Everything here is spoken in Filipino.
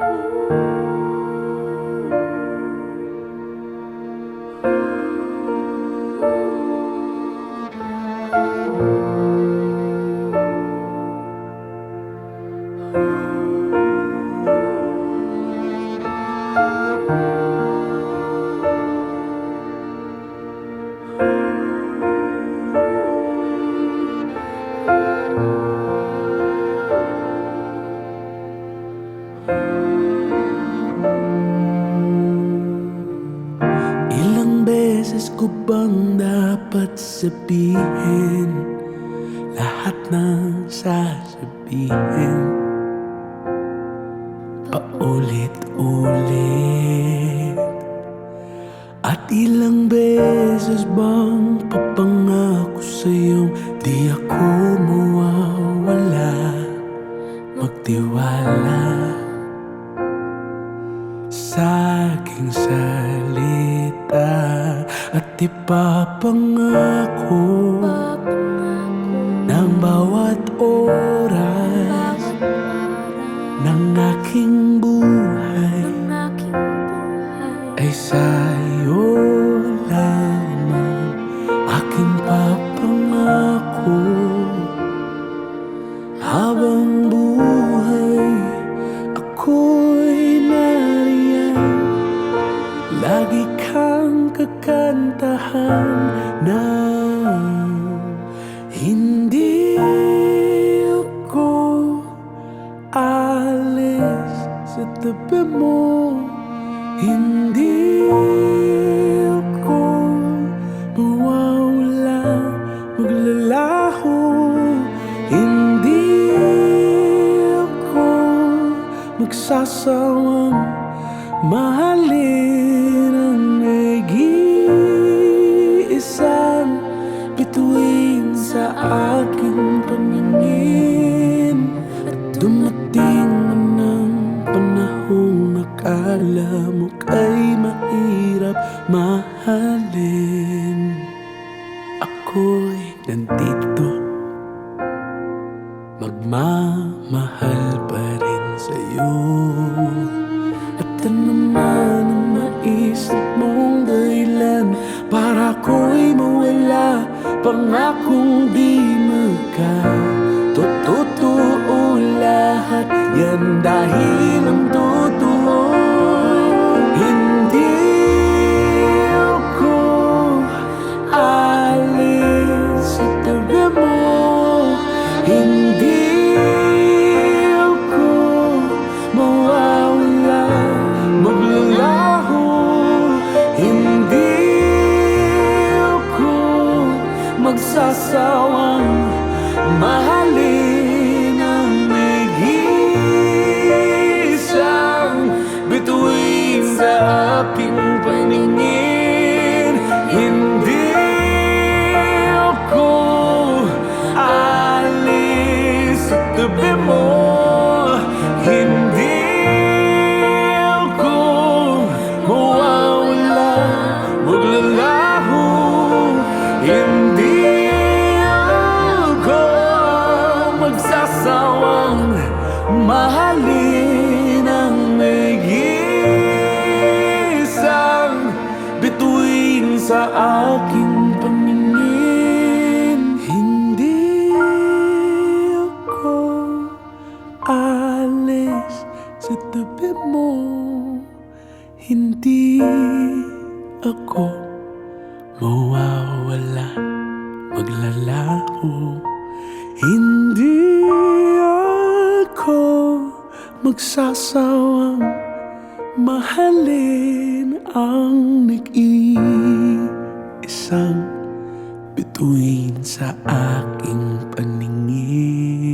thank you Ilang beses ko bang dapat sabihin? Lahat ng sasabihin. Paulit-ulit. At ilang beses bang papangako sa'yong Di ako mawawala? Magtiwala sa aking salita At ipapangako ng bawat oras ng aking buhay ay sa'yo lamang aking papangako. Habang na Hindi ako alis sa tabi mo. Hindi ako mawawala maglalaho. Hindi ako magsasawang mahalin akala mo kay mahirap mahalin. Ako'y nandito. Magmamahal pa rin sa'yo. At ano man ang maisip mong dahilan Para ko'y mawala Pangakong di magkatotoo lahat. Yan dahil ang magsasawang Mahalin ang nag-iisang Bituin aking Mahalin ang nag-iisang Bituin sa aking paningin. Hindi ako alis sa tabi mo. Hindi ako mawawala Maglalaho Hindi magsasawang Mahalin ang nag-iisang Bituin sa aking paningin